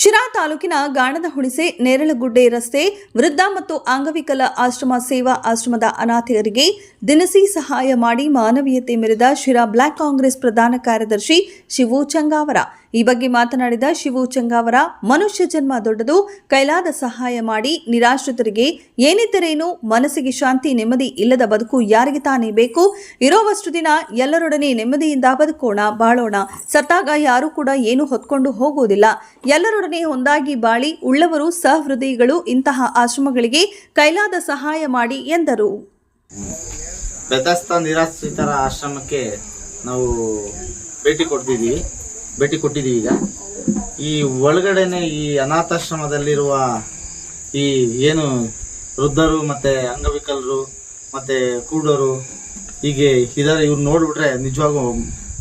ಶಿರಾ ತಾಲೂಕಿನ ಗಾಣದ ಹುಣಿಸೆ ನೇರಳಗುಡ್ಡೆ ರಸ್ತೆ, ವೃದ್ಧ ಮತ್ತು ಅಂಗವಿಕಲ ಆಶ್ರಮ ಸೇವಾ ಆಶ್ರಮದ ಅನಾಥರಿಗೆ ದಿನಸಿ ಸಹಾಯ ಮಾಡಿ ಮಾನವೀಯತೆ ಮೆರೆದ ಶಿರಾ ಬ್ಲಾಕ್ ಕಾಂಗ್ರೆಸ್ ಪ್ರಧಾನ ಕಾರ್ಯದರ್ಶಿ ಶಿವು ಚಂಗಾವರ. ಈ ಬಗ್ಗೆ ಮಾತನಾಡಿದ ಶಿವು ಚಂಗಾವರ, ಮನುಷ್ಯ ಜನ್ಮ ದೊಡ್ಡದು, ಕೈಲಾದ ಸಹಾಯ ಮಾಡಿ ನಿರಾಶ್ರಿತರಿಗೆ ಏನಿದ್ದರೇನು ಮನಸ್ಸಿಗೆ ಶಾಂತಿ, ನೆಮ್ಮದಿ ಇಲ್ಲದ ಬದುಕು ಯಾರಿಗೆ ತಾನೇ ಬೇಕು? ಇರೋವಷ್ಟು ದಿನ ಎಲ್ಲರೊಡನೆ ನೆಮ್ಮದಿಯಿಂದ ಬದುಕೋಣ, ಬಾಳೋಣ. ಸತ್ತಾಗ ಯಾರೂ ಕೂಡ ಏನು ಹೊತ್ಕೊಂಡು ಹೋಗುವುದಿಲ್ಲ. ಎಲ್ಲರೊಡನೆ ಒಂದಾಗಿ ಬಾಳಿ ಉಳ್ಳವರು, ಸಹೃದಯಿಗಳು ಇಂತಹ ಆಶ್ರಮಗಳಿಗೆ ಕೈಲಾದ ಸಹಾಯ ಮಾಡಿ ಎಂದರು. ನಿರಾಶ್ರಿತರ ಆಶ್ರಮಕ್ಕೆ ನಾವು ಭೇಟಿ ಕೊಡ್ತಿದ್ದೀವಿ ಭೇಟಿ ಕೊಟ್ಟಿದ್ದೀವಿ ಈಗ. ಈ ಒಳಗಡೆನೆ ಈ ಅನಾಥಾಶ್ರಮದಲ್ಲಿರುವ ಈ ಏನು ವೃದ್ಧರು ಮತ್ತೆ ಅಂಗವಿಕಲರು ಮತ್ತೆ ಕೂಡೋರು ಹೀಗೆ ಇದಾರೆ ಇವ್ರು ನೋಡ್ಬಿಟ್ರೆ ನಿಜವಾಗೂ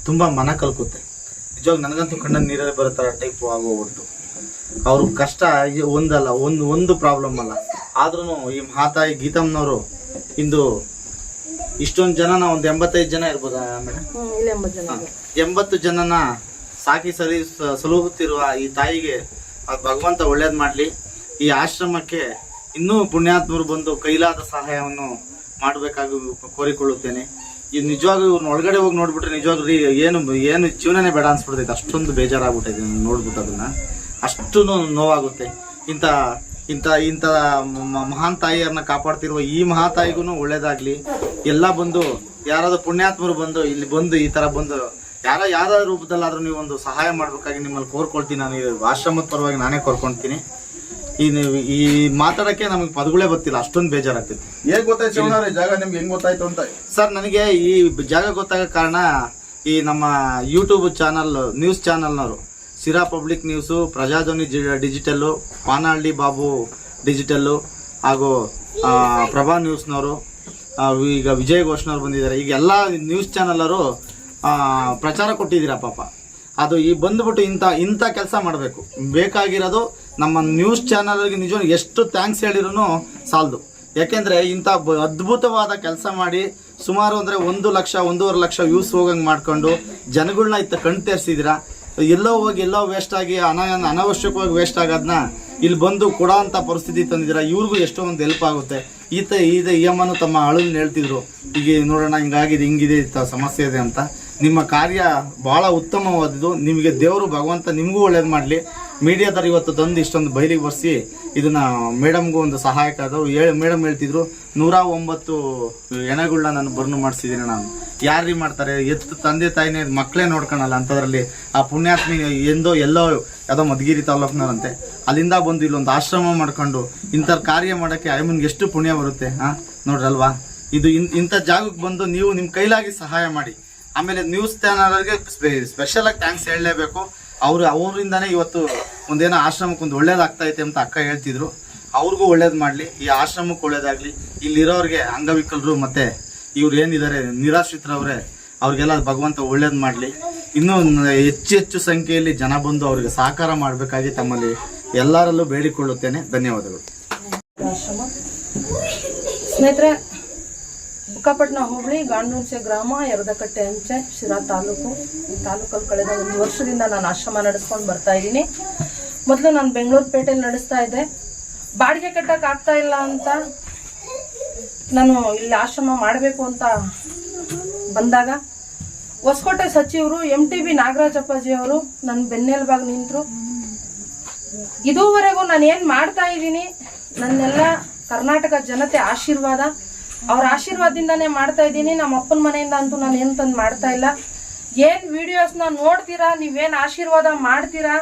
ತುಂಬ ಮನ ಕಲ್ಕುತ್ತೆ. ನಿಜವಾಗ ನನಗಂತೂ ಕಣ್ಣಲ್ಲಿ ನೀರಲ್ಲಿ ಬರುತ್ತಾರೆ ಥರ ಟೈಪ್ ಆಗೋಗ್ಬಿಟ್ಟು ಅವ್ರ ಕಷ್ಟ ಒಂದಲ್ಲ ಒಂದು ಒಂದು ಪ್ರಾಬ್ಲಮ್ ಅಲ್ಲ. ಆದ್ರೂ ಈ ಮಾತಾಯಿ ಗೀತಮ್ಮನವರು ಇಂದು ಇಷ್ಟೊಂದು ಜನನ ಒಂದು ಎಂಬತ್ತೈದು ಜನ ಇರ್ಬೋದಾ ಮೇಡಮ್ ಎಂಬತ್ತು ಜನನ ಸಾಕಿ ಸರಿ ಸಲಹುತ್ತಿರುವ ಈ ತಾಯಿಗೆ ಭಗವಂತ ಒಳ್ಳೇದು ಮಾಡಲಿ. ಈ ಆಶ್ರಮಕ್ಕೆ ಇನ್ನೂ ಪುಣ್ಯಾತ್ಮರು ಬಂದು ಕೈಲಾದ ಸಹಾಯವನ್ನು ಮಾಡಬೇಕಾಗಿ ಕೋರಿಕೊಳ್ಳುತ್ತೇನೆ. ಇದು ನಿಜವಾಗ್ಲೂ ಇವ್ರನ್ನ ಒಳಗಡೆ ಹೋಗಿ ನೋಡ್ಬಿಟ್ರೆ ನಿಜವಾಗ್ಲೂ ರೀ ಏನು ಏನು ಜೀವನನೇ ಬೇಡ ಅನ್ಸ್ಬಿಡ್ತೈತೆ. ಅಷ್ಟೊಂದು ಬೇಜಾರಾಗ್ಬಿಟ್ಟೈತೆ ನೋಡ್ಬಿಟ್ಟು ಅದನ್ನ ಅಷ್ಟು ನೋವಾಗುತ್ತೆ. ಇಂಥ ಇಂಥ ಇಂಥ ಮಹಾನ್ ತಾಯಿಯರನ್ನ ಕಾಪಾಡ್ತಿರುವ ಈ ಮಹಾ ತಾಯಿಗೂ ಒಳ್ಳೇದಾಗ್ಲಿ. ಎಲ್ಲ ಬಂದು ಯಾರಾದರೂ ಪುಣ್ಯಾತ್ಮರು ಬಂದು ಇಲ್ಲಿ ಬಂದು ಈ ತರ ಬಂದು ಯಾರ ಯಾರ ರೂಪದಲ್ಲಾದ್ರೂ ನೀವು ಒಂದು ಸಹಾಯ ಮಾಡ್ಬೇಕಾಗಿ ನಿಮ್ಮಲ್ಲಿ ಕೋರ್ಕೊಳ್ತೀನಿ ನಾನು. ಈ ಆಶ್ರಮದ ಪರವಾಗಿ ನಾನೇ ಕೋರ್ಕೊಳ್ತೀನಿ. ಈ ನೀವು- ಈ ಮಾತಾಡಕ್ಕೆ ನಮಗೆ ಪದಗಳೇ ಗೊತ್ತಿಲ್ಲ ಅಷ್ಟೊಂದು ಬೇಜಾರಾಗ್ತೈತಿ ಹೇಗೆ ಗೊತ್ತಾಯ್ತು ಶಿವನವ್ರೆ ಜಾಗ ನಿಮ್ಗೆ ಹೆಂಗ್ ಗೊತ್ತಾಯ್ತು ಅಂತ? ಸರ್ ನನಗೆ ಈ ಜಾಗ ಗೊತ್ತಾಗ ಕಾರಣ ಈ ನಮ್ಮ ಯೂಟ್ಯೂಬ್ ಚಾನಲ್ ನ್ಯೂಸ್ ಚಾನಲ್ನವರು. Sira public news Prajadhwani G- digital Panahalli Babu digital ಹಾಗೂ ಪ್ರಭಾ ನ್ಯೂಸ್ನವರು ಈಗ ವಿಜಯ್ ಘೋಷ್ನವ್ರು ಬಂದಿದ್ದಾರೆ. ಈಗ ಎಲ್ಲ ನ್ಯೂಸ್ ಚಾನಲರು ಪ್ರಚಾರ ಕೊಟ್ಟಿದ್ದೀರ ಪಾಪ. ಅದು ಈ ಬಂದ್ಬಿಟ್ಟು ಇಂಥ ಇಂಥ ಕೆಲಸ ಮಾಡಬೇಕು. ಬೇಕಾಗಿರೋದು ನಮ್ಮ ನ್ಯೂಸ್ ಚಾನಲ್ಗೆ ನಿಜ ಎಷ್ಟು ಥ್ಯಾಂಕ್ಸ್ ಹೇಳಿರೂ ಸಾಲದು. ಯಾಕೆಂದರೆ ಇಂಥ ಅದ್ಭುತವಾದ ಕೆಲಸ ಮಾಡಿ ಸುಮಾರು ಅಂದರೆ ಒಂದು ಲಕ್ಷ, ಒಂದೂವರೆ ಲಕ್ಷ ವ್ಯೂಸ್ ಹೋಗಂಗೆ ಮಾಡಿಕೊಂಡು ಜನಗಳನ್ನ ಇತ್ತ ಕಣ್ ತೆರ್ಸಿದಿರಾ. ಎಲ್ಲೋ ಹೋಗಿ, ಎಲ್ಲೋ ವೇಸ್ಟ್ ಆಗಿ, ಅನ, ಅನಾವಶ್ಯಕವಾಗಿ ವೇಸ್ಟ್ ಆಗೋದನ್ನ ಇಲ್ಲಿ ಬಂದು ಕೊಡೋ ಅಂಥ ಪರಿಸ್ಥಿತಿ ತಂದಿದ್ದೀರಾ. ಇವ್ರಿಗೂ ಎಷ್ಟೋ ಒಂದು ಹೆಲ್ಪ್ ಆಗುತ್ತೆ. ಈತ ಈತ, ಈ ಅಮ್ಮನು ತಮ್ಮ ಅಳಲ್ ಹೇಳ್ತಿದ್ರು. ಈಗ ನೋಡೋಣ, ಹಿಂಗಾಗಿದೆ, ಹಿಂಗಿದೆ ಇತ್ತ ಸಮಸ್ಯೆ ಇದೆ ಅಂತ. ನಿಮ್ಮ ಕಾರ್ಯ ಬಹಳ ಉತ್ತಮವಾದದ್ದು. ನಿಮಗೆ ದೇವರು, ಭಗವಂತ ನಿಮಗೂ ಒಳ್ಳೇದು ಮಾಡಲಿ. ಮೀಡಿಯಾದವ್ರು ಇವತ್ತು ತಂದು ಇಷ್ಟೊಂದು ಬಯಲಿಗೆ ಬರ್ಸಿ ಇದನ್ನು ಮೇಡಮ್ಗೂ ಒಂದು ಸಹಾಯಕ ಆದವು ಹೇಳಿ, ಮೇಡಮ್ ಹೇಳ್ತಿದ್ರು, ನೂರ ಒಂಬತ್ತು ಎಣೆಗಳನ್ನ ನಾನು ಬರ್ನು ಮಾಡಿಸಿದ್ದೀನಿ ನಾನು. ಯಾರೀ ಮಾಡ್ತಾರೆ? ಎತ್ತು ತಂದೆ ತಾಯಿನೇ ಮಕ್ಕಳೇ ನೋಡ್ಕೊಳಲ್ಲ ಅಂಥದ್ರಲ್ಲಿ ಆ ಪುಣ್ಯಾತ್ಮಿ ಎಂದೋ ಎಲ್ಲೋ ಯಾವುದೋ ಮಧುಗಿರಿ ತಾಲೂಕ್ನವರಂತೆ. ಅಲ್ಲಿಂದ ಬಂದು ಇಲ್ಲೊಂದು ಆಶ್ರಮ ಮಾಡ್ಕೊಂಡು ಇಂಥ ಕಾರ್ಯ ಮಾಡೋಕ್ಕೆ ಐಮನ್ಗೆ ಎಷ್ಟು ಪುಣ್ಯ ಬರುತ್ತೆ ಹಾಂ ನೋಡ್ರಲ್ವಾ? ಇದು ಇನ್- ಇಂಥ ಜಾಗಕ್ಕೆ ಬಂದು ನೀವು ನಿಮ್ಮ ಕೈಲಾಗಿ ಸಹಾಯ ಮಾಡಿ. ಆಮೇಲೆ ನ್ಯೂಸ್ ಚಾನಲ್ಗೆ ಸ್ಪೆಷಲ್ ಆಗಿ ಥ್ಯಾಂಕ್ಸ್ ಹೇಳಲೇಬೇಕು. ಅವರು ಅವರಿಂದಾನೇ ಇವತ್ತು ಒಂದೇನೋ ಆಶ್ರಮಕ್ಕೆ ಒಂದು ಒಳ್ಳೇದಾಗ್ತಾ ಐತೆ ಅಂತ ಅಕ್ಕ ಹೇಳ್ತಿದ್ರು. ಅವ್ರಿಗೂ ಒಳ್ಳೇದು ಮಾಡಲಿ. ಈ ಆಶ್ರಮಕ್ಕೆ ಒಳ್ಳೇದಾಗಲಿ. ಇಲ್ಲಿರೋರಿಗೆ ಅಂಗವಿಕಲರು ಮತ್ತು ಇವ್ರು ಏನಿದ್ದಾರೆ ನಿರಾಶ್ರಿತರವ್ರೆ, ಅವ್ರಿಗೆಲ್ಲ ಭಗವಂತ ಒಳ್ಳೇದು ಮಾಡಲಿ. ಇನ್ನೂ ಹೆಚ್ಚು ಹೆಚ್ಚು ಸಂಖ್ಯೆಯಲ್ಲಿ ಜನ ಬಂದು ಅವರಿಗೆ ಸಹಕಾರ ಮಾಡಬೇಕಾಗಿ ತಮ್ಮಲ್ಲಿ ಎಲ್ಲರಲ್ಲೂ ಬೇಡಿಕೊಳ್ಳುತ್ತೇನೆ. ಧನ್ಯವಾದಗಳು. ಸ್ನೇಹಿತರೆ ಬುಕ್ಕಾಪಟ್ಟಣ ಹೋಬಳಿ ಗಾಂಡೂರ್ಚೆ ಗ್ರಾಮ ಎರದಕಟ್ಟೆ ಅಂಚೆ ಶಿರಾ ತಾಲೂಕು. ಈ ತಾಲೂಕಲ್ಲಿ ಕಳೆದ ಒಂದು ವರ್ಷದಿಂದ ನಾನು ಆಶ್ರಮ ನಡೆಸ್ಕೊಂಡು ಬರ್ತಾ ಇದ್ದೀನಿ. ಮೊದಲು ನಾನು ಬೆಂಗಳೂರು ಪೇಟೆಯಲ್ಲಿ ನಡೆಸ್ತಾ ಇದ್ದೆ. ಬಾಡಿಗೆ ಕಟ್ಟಕ್ಕೆ ಆಗ್ತಾ ಇಲ್ಲ ಅಂತ ನಾನು ಇಲ್ಲಿ ಆಶ್ರಮ ಮಾಡಬೇಕು ಅಂತ ಬಂದಾಗ ಹೊಸಕೋಟೆ ಸಚಿವರು, ಎಂ ಟಿ ಬಿ ನಾಗರಾಜಪ್ಪಾಜಿಯವರು ನನ್ನ ಬೆನ್ನೆಲುಬಾಗಿ ನಿಂತರು. ಇದುವರೆಗೂ ನಾನು ಏನು ಮಾಡ್ತಾ ಇದ್ದೀನಿ? ನನ್ನೆಲ್ಲ ಕರ್ನಾಟಕ ಜನತೆ ಆಶೀರ್ವಾದ ಅವ್ರ ಆಶೀರ್ವಾದದಿಂದಾನೇ ಮಾಡ್ತಾ ಇದ್ದೀನಿ. ನಮ್ಮ ಅಪ್ಪನ ಮನೆಯಿಂದ ಅಂತೂ ನಾನು ಏನು ತಂದು ಮಾಡ್ತಾ ಇಲ್ಲ. ಏನು ವಿಡಿಯೋಸ್ನ ನೋಡ್ತೀರಾ? ನೀವೇನು ಆಶೀರ್ವಾದ ಮಾಡ್ತೀರಾ?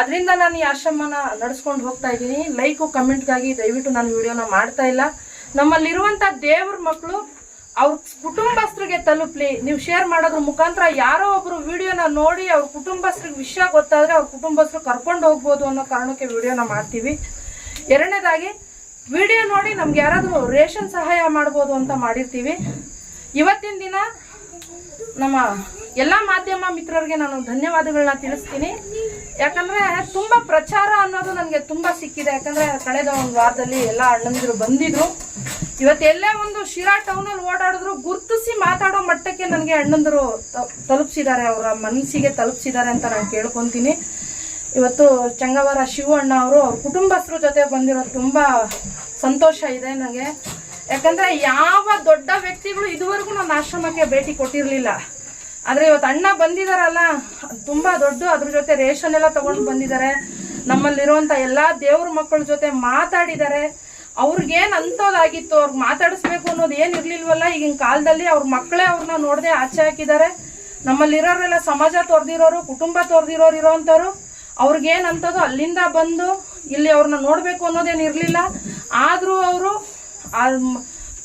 ಅದರಿಂದ ನಾನು ಈ ಆಶ್ರಮನ ನಡೆಸ್ಕೊಂಡು ಹೋಗ್ತಾ ಇದ್ದೀನಿ. ಲೈಕು ಕಮೆಂಟ್ಗಾಗಿ ದಯವಿಟ್ಟು ನಾನು ವಿಡಿಯೋನ ಮಾಡ್ತಾ ಇಲ್ಲ. ನಮ್ಮಲ್ಲಿರುವಂಥ ದೇವ್ರ ಮಕ್ಕಳು ಅವ್ರ ಕುಟುಂಬಸ್ಥರಿಗೆ ತಲುಪಲಿ. ನೀವು ಶೇರ್ ಮಾಡೋದ್ರ ಮುಖಾಂತರ ಯಾರೋ ಒಬ್ಬರು ವಿಡಿಯೋನ ನೋಡಿ ಅವ್ರ ಕುಟುಂಬಸ್ಥರಿಗೆ ವಿಷಯ ಗೊತ್ತಾದರೆ ಅವ್ರ ಕುಟುಂಬಸ್ಥರು ಕರ್ಕೊಂಡು ಹೋಗ್ಬೋದು ಅನ್ನೋ ಕಾರಣಕ್ಕೆ ವಿಡಿಯೋನ ಮಾಡ್ತೀವಿ. ಎರಡನೇದಾಗಿ ವಿಡಿಯೋ ನೋಡಿ ನಮ್ಗೆ ಯಾರಾದರೂ ರೇಷನ್ ಸಹಾಯ ಮಾಡ್ಬೋದು ಅಂತ ಮಾಡಿರ್ತೀವಿ. ಇವತ್ತಿನ ದಿನ ನಮ್ಮ ಎಲ್ಲಾ ಮಾಧ್ಯಮ ಮಿತ್ರರಿಗೆ ನಾನು ಧನ್ಯವಾದಗಳನ್ನ ತಿಳಿಸ್ತೀನಿ. ಯಾಕಂದ್ರೆ ತುಂಬಾ ಪ್ರಚಾರ ಅನ್ನೋದು ನನಗೆ ತುಂಬಾ ಸಿಕ್ಕಿದೆ. ಯಾಕಂದ್ರೆ ಕಳೆದ ಒಂದು ವಾರದಲ್ಲಿ ಎಲ್ಲಾ ಅಣ್ಣಂದಿರು ಬಂದಿದ್ರು. ಇವತ್ತು ಎಲ್ಲೇ ಒಂದು ಶಿರಾ ಟೌನ್ ಅಲ್ಲಿ ಓಡಾಡಿದ್ರು, ಗುರ್ತಿಸಿ ಮಾತಾಡೋ ಮಟ್ಟಕ್ಕೆ ನನಗೆ ಅಣ್ಣಂದಿರು ತಲುಪಿಸಿದ್ದಾರೆ. ಅವರ ಮನಸ್ಸಿಗೆ ತಲುಪಿಸಿದ್ದಾರೆ ಅಂತ ನಾನು ಕೇಳ್ಕೊಂತೀನಿ. ಇವತ್ತು ಚಂಗವರ ಶಿವಣ್ಣ ಅವರು, ಅವ್ರ ಕುಟುಂಬಸ್ಥರ ಜೊತೆ ಬಂದಿರೋದು ತುಂಬಾ ಸಂತೋಷ ಇದೆ ನನಗೆ ಯಾಕಂದ್ರೆ ಯಾವ ದೊಡ್ಡ ವ್ಯಕ್ತಿಗಳು ಇದುವರೆಗೂ ನನ್ನ ಆಶ್ರಮಕ್ಕೆ ಭೇಟಿ ಕೊಟ್ಟಿರ್ಲಿಲ್ಲ. ಆದ್ರೆ ಇವತ್ತು ಅಣ್ಣ ಬಂದಿದಾರಲ್ಲ ಅದ್ ತುಂಬಾ ದೊಡ್ಡ, ಅದ್ರ ಜೊತೆ ರೇಷನ್ ಎಲ್ಲ ತಗೊಂಡು ಬಂದಿದ್ದಾರೆ ನಮ್ಮಲ್ಲಿರುವಂತ ಎಲ್ಲಾ ದೇವ್ರ ಮಕ್ಕಳ ಜೊತೆ ಮಾತಾಡಿದ್ದಾರೆ ಅವ್ರಿಗೇನ್ ಅಂತೋದಾಗಿತ್ತು ಅವ್ರಿಗೆ ಮಾತಾಡಿಸ್ಬೇಕು ಅನ್ನೋದು ಏನ್ ಇರ್ಲಿಲ್ವಲ್ಲ, ಈಗಿನ ಕಾಲದಲ್ಲಿ ಅವ್ರ ಮಕ್ಕಳೇ ಅವ್ರನ್ನ ನೋಡದೆ ಆಚೆ ಹಾಕಿದ್ದಾರೆ ನಮ್ಮಲ್ಲಿರೋರೆಲ್ಲ ಸಮಾಜ ತೊರೆದಿರೋರು, ಕುಟುಂಬ ತೊರೆದಿರೋರು ಇರೋಂಥವ್ರು. ಅವ್ರಿಗೇನ್ ಅಂತದೋ ಅಲ್ಲಿಂದ ಬಂದು ಇಲ್ಲಿ ಅವ್ರನ್ನ ನೋಡಬೇಕು ಅನ್ನೋದೇನ್ ಇರಲಿಲ್ಲ. ಆದರೂ ಅವರು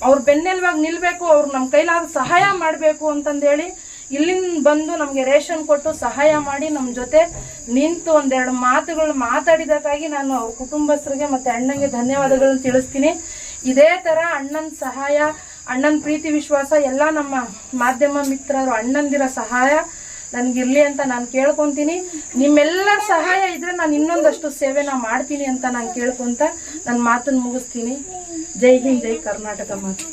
ಅವ್ರ ಬೆನ್ನೆಲುವಾಗಿ ನಿಲ್ಲಬೇಕು ಅವ್ರು ನಮ್ಮ ಕೈಲಾದ ಸಹಾಯ ಮಾಡಬೇಕು ಅಂತಂದೇಳಿ ಇಲ್ಲಿಂದ ಬಂದು ನಮಗೆ ರೇಷನ್ ಕೊಟ್ಟು ಸಹಾಯ ಮಾಡಿ ನಮ್ಮ ಜೊತೆ ನಿಂತು ಒಂದೆರಡು ಮಾತುಗಳು ಮಾತಾಡಿದಕ್ಕಾಗಿ ನಾನು ಅವ್ರ ಕುಟುಂಬಸ್ಥರಿಗೆ ಮತ್ತೆ ಅಣ್ಣಂಗೆ ಧನ್ಯವಾದಗಳನ್ನ ತಿಳಿಸ್ತೀನಿ. ಇದೇ ತರ ಅಣ್ಣನ ಸಹಾಯ, ಅಣ್ಣನ ಪ್ರೀತಿ ವಿಶ್ವಾಸ, ಎಲ್ಲ ನಮ್ಮ ಮಾಧ್ಯಮ ಮಿತ್ರರು ಅಣ್ಣಂದಿರ ಸಹಾಯ ನನ್ಗಿರ್ಲಿ ಅಂತ ನಾನು ಕೇಳ್ಕೊಂತೀನಿ. ನಿಮ್ಮೆಲ್ಲರ ಸಹಾಯ ಇದ್ರೆ ನಾನು ಇನ್ನೊಂದಷ್ಟು ನಾ ಮಾಡ್ತೀನಿ ಅಂತ ನಾನು ಕೇಳ್ಕೊಂತ ನನ್ನ ಮಾತನ್ನು ಮುಗಿಸ್ತೀನಿ. ಜೈ ಹಿಂದ್, ಜೈ ಕರ್ನಾಟಕ ಮಾತು.